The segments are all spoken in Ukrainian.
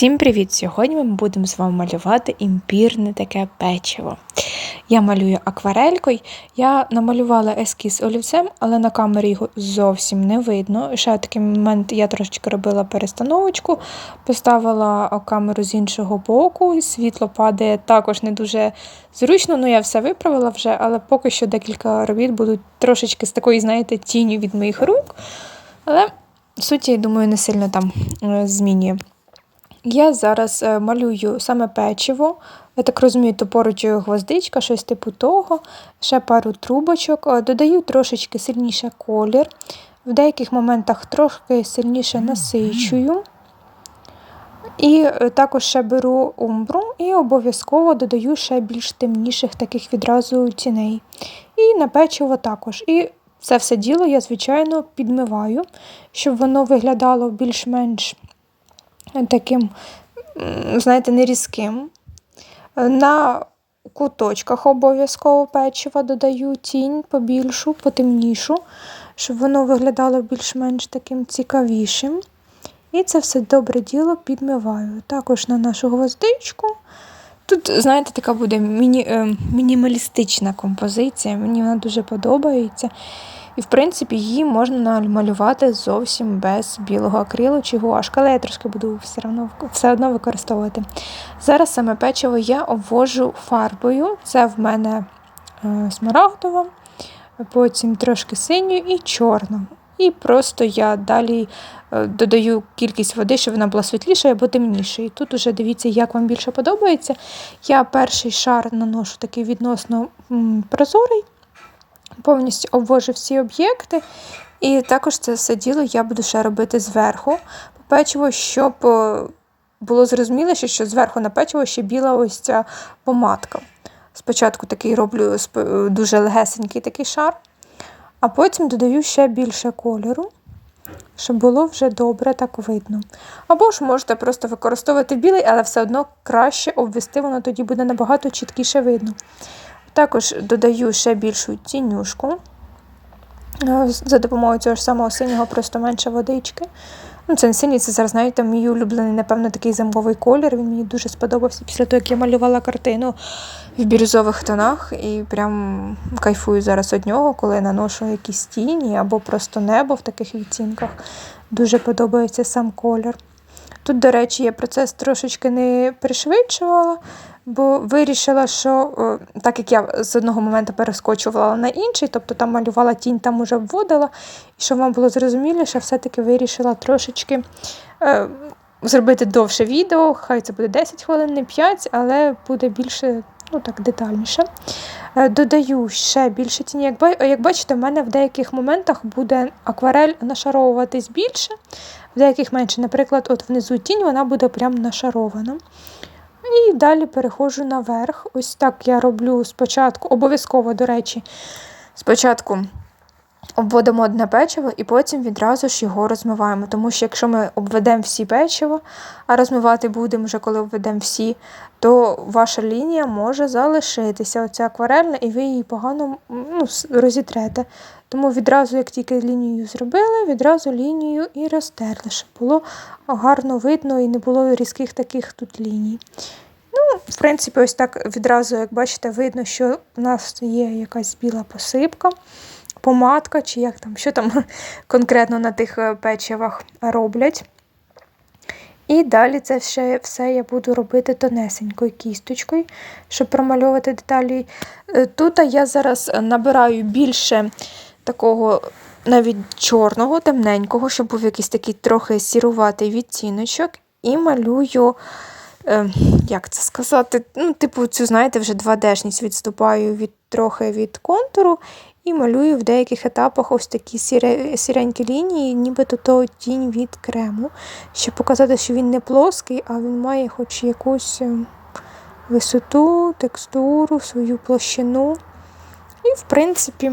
Всім привіт! Сьогодні ми будемо з вами малювати імпірне таке печиво. Я малюю акварелькою. Я намалювала ескіз олівцем, але на камері його зовсім не видно. Ще такий момент я трошечки робила перестановочку, поставила камеру з іншого боку, світло падає також не дуже зручно, ну я все виправила вже, але поки що декілька робіт будуть трошечки з такої, знаєте, тінню від моїх рук. Але суті, думаю, не сильно там е, змінює. Я зараз е, малюю саме печиво. Я так розумію, то поруч гвоздичка, щось типу того, ще пару трубочок, е, додаю трошечки сильніше колір. В деяких моментах трошки сильніше насичую. І е, також ще беру умбру і обов'язково додаю ще більш темніших таких відразу тіней. І на печиво також. І це все діло я, звичайно, підмиваю, щоб воно виглядало більш-менш таким, знаєте, не різким. На куточках обов'язково печива додаю тінь побільшу, потемнішу, щоб воно виглядало більш-менш таким цікавішим. І це все добре діло підмиваю. Також на нашу гвоздичку. Тут, знаєте, така буде міні, е, мінімалістична композиція, мені вона дуже подобається. І, в принципі, її можна намалювати зовсім без білого акрилу чи гуашка, але я трошки буду все одно все одно використовувати. Зараз саме печиво я обвожу фарбою. Це в мене е, смарагдова, потім трошки синю і чорну. І просто я далі е, додаю кількість води, щоб вона була світліша або темніша. І тут уже дивіться, як вам більше подобається. Я перший шар наношу такий відносно прозорий повністю обвожу всі об'єкти. І також це все діло я буду ще робити зверху по щоб е, було зрозуміло, що зверху на печиво ще біла ось ця помадка. Спочатку такий роблю дуже легесенький такий шар, а потім додаю ще більше кольору, щоб було вже добре так видно. Або ж можете просто використовувати білий, але все одно краще обвести, воно тоді буде набагато чіткіше видно. Також додаю ще більшу тінюшку. Е, за допомогою цього ж самого синього, просто менше водички. Ну, Це не синій, це зараз, знаєте, мій улюблений, напевно, такий замковий колір. Він мені дуже сподобався після того, як я малювала картину в бірюзових тонах. І прям кайфую зараз від нього, коли наношу якісь тіні або просто небо в таких відцінках. Дуже подобається сам колір. Тут, до речі, я процес трошечки не пришвидшувала бо вирішила, що так як я з одного моменту перескочувала на інший, тобто там малювала тінь, там уже вводила, і щоб вам було зрозуміліше, все-таки вирішила трошечки е, зробити довше відео, хай це буде 10 хвилин, не 5, але буде більше ну так, детальніше. Е, додаю ще більше тіні. Як бачите, в мене в деяких моментах буде акварель нашаровуватись більше, в деяких менше. Наприклад, от внизу тінь вона буде прям нашарована. І далі переходжу наверх. Ось так я роблю спочатку, обов'язково, до речі, спочатку обводимо одне печиво і потім відразу ж його розмиваємо. Тому що якщо ми обведемо всі печиво, а розмивати будемо вже, коли обведемо всі, то ваша лінія може залишитися. Оця акварельна, і ви її погано ну, розітрете. Тому відразу, як тільки лінію зробили, відразу лінію і розтерли, щоб було гарно видно і не було різких таких тут ліній. Ну, В принципі, ось так відразу, як бачите, видно, що в нас є якась біла посипка, помадка, чи як там, що там конкретно на тих е, печивах роблять. І далі це все, все я буду робити тонесенькою кісточкою, щоб промальовувати деталі. Е, тут я зараз набираю більше такого навіть чорного, темненького, щоб був якийсь такий трохи сіруватий відтіночок. І малюю, е, як це сказати, ну, типу, цю, знаєте, вже 2D-шність відступаю від, трохи від контуру. І малюю в деяких етапах ось такі сіренькі лінії, нібито то тінь від крему, щоб показати, що він не плоский, а він має хоч якусь е, висоту, текстуру, свою площину. І, в принципі,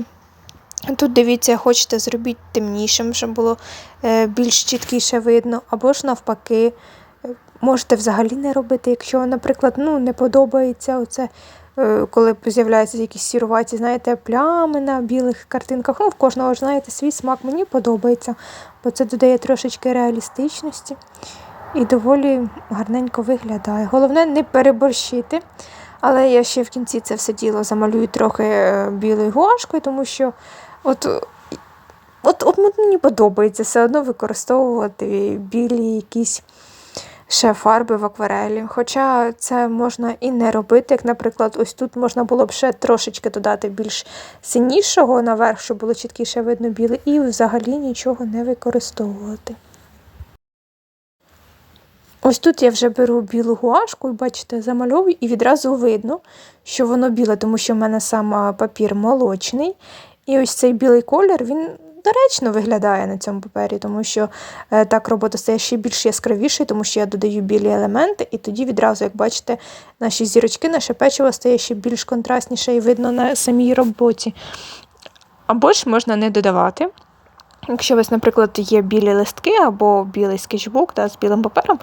Тут, дивіться, хочете зробити темнішим, щоб було е, більш чіткіше видно, або ж навпаки, е, можете взагалі не робити, якщо, наприклад, ну, не подобається оце, коли з'являються якісь сіруваті, знаєте, плями на білих картинках. Ну, В кожного ж знаєте, свій смак мені подобається, бо це додає трошечки реалістичності. і доволі гарненько виглядає. Головне не переборщити. Але я ще в кінці це все діло замалюю трохи е, білою гуашкою, тому що от, от, от мені подобається все одно використовувати білі якісь ще фарби в акварелі. Хоча це можна і не робити, як, наприклад, ось тут можна було б ще трошечки додати більш синішого наверх, щоб було чіткіше видно біле, і взагалі нічого не використовувати. Ось тут я вже беру білу гуашку бачите, замальовую, і відразу видно, що воно біле, тому що в мене сам папір молочний. І ось цей білий колір, він доречно виглядає на цьому папері, тому що е, так робота стає ще більш яскравішою, тому що я додаю білі елементи, і тоді відразу, як бачите, наші зірочки, наше печиво стає ще більш контрастніше і видно на самій роботі. Або ж можна не додавати. Якщо у вас, наприклад, є білі листки або білий скетчбук да, з білим папером,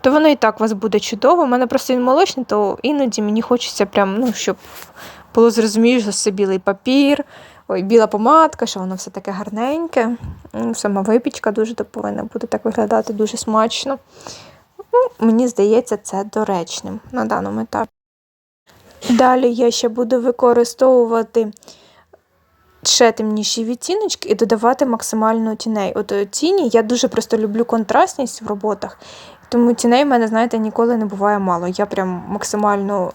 то воно і так у вас буде чудово. У мене просто він молочний, то іноді мені хочеться прям, ну, щоб було зрозуміло, що це білий папір, ой, біла помадка, що воно все таке гарненьке. Сама випічка дуже повинна буде так виглядати дуже смачно. Ну, Мені здається, це доречним на даному етапі. Далі я ще буду використовувати ще темніші відтіночки і додавати максимально тіней. От е, тіні я дуже просто люблю контрастність в роботах, тому тіней в мене, знаєте, ніколи не буває мало. Я прям максимально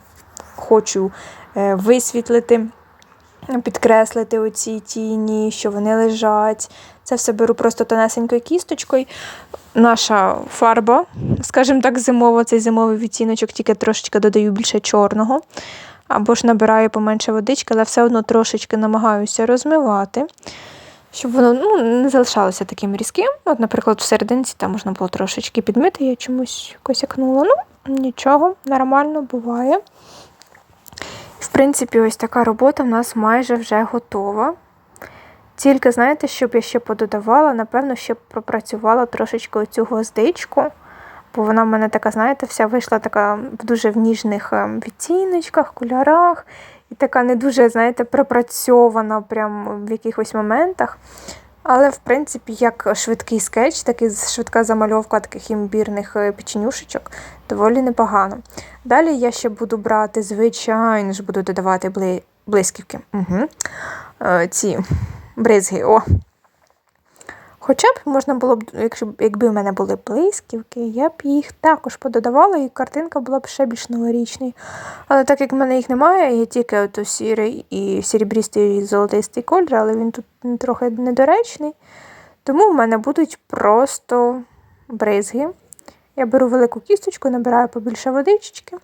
хочу е, висвітлити, підкреслити оці тіні, що вони лежать. Це все беру просто тонесенькою кісточкою. Наша фарба, скажімо так, зимова, цей зимовий відтіночок, тільки трошечки додаю більше чорного або ж набираю поменше водички, але все одно трошечки намагаюся розмивати, щоб воно ну, не залишалося таким різким. От, Наприклад, в серединці там можна було трошечки підмити, я чомусь косякнула. Ну, нічого, нормально буває. В принципі, ось така робота в нас майже вже готова. Тільки, знаєте, щоб я ще пододавала, напевно, ще пропрацювала трошечки оцю гвоздичку бо вона в мене така, знаєте, вся вийшла така в дуже в ніжних ем, відтіночках, кольорах. І така не дуже, знаєте, пропрацьована прям в якихось моментах. Але, в принципі, як швидкий скетч, так і швидка замальовка таких імбірних е, печенюшечок доволі непогано. Далі я ще буду брати, звичайно ж, буду додавати блисківки. Угу. Ці бризги. О, Хоча б можна було б, якщо якби в мене були блисківки, я б їх також пододавала, і картинка була б ще більш новорічною. Але так як в мене їх немає, є тільки ото сірий і серебрістий і золотистий кольор, але він тут трохи недоречний. Тому в мене будуть просто бризги. Я беру велику кісточку, набираю побільше водички.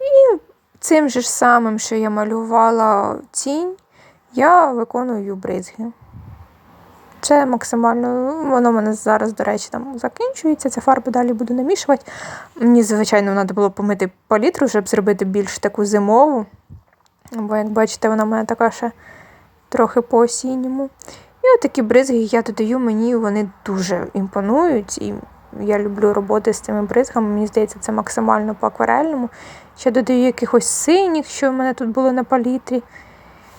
І цим же ж самим, що я малювала тінь, я виконую бризги. Це максимально, воно в мене зараз, до речі, там закінчується. Ця фарба далі буду намішувати. Мені, звичайно, треба було помити палітру, щоб зробити більш таку зимову. Бо, як бачите, вона в мене така ще трохи по осінньому. І отакі бризги я додаю, мені вони дуже імпонують. І я люблю роботи з цими бризгами. Мені здається, це максимально по акварельному. Ще додаю якихось синіх, що в мене тут було на палітрі.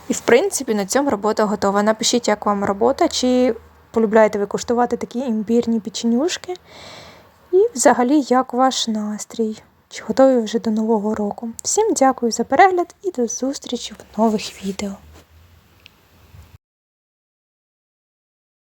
І, в принципі, на цьому робота готова. Напишіть, як вам робота, чи полюбляєте ви куштувати такі імбірні печенюшки. І взагалі, як ваш настрій? Чи готові вже до Нового року? Всім дякую за перегляд і до зустрічі в нових відео.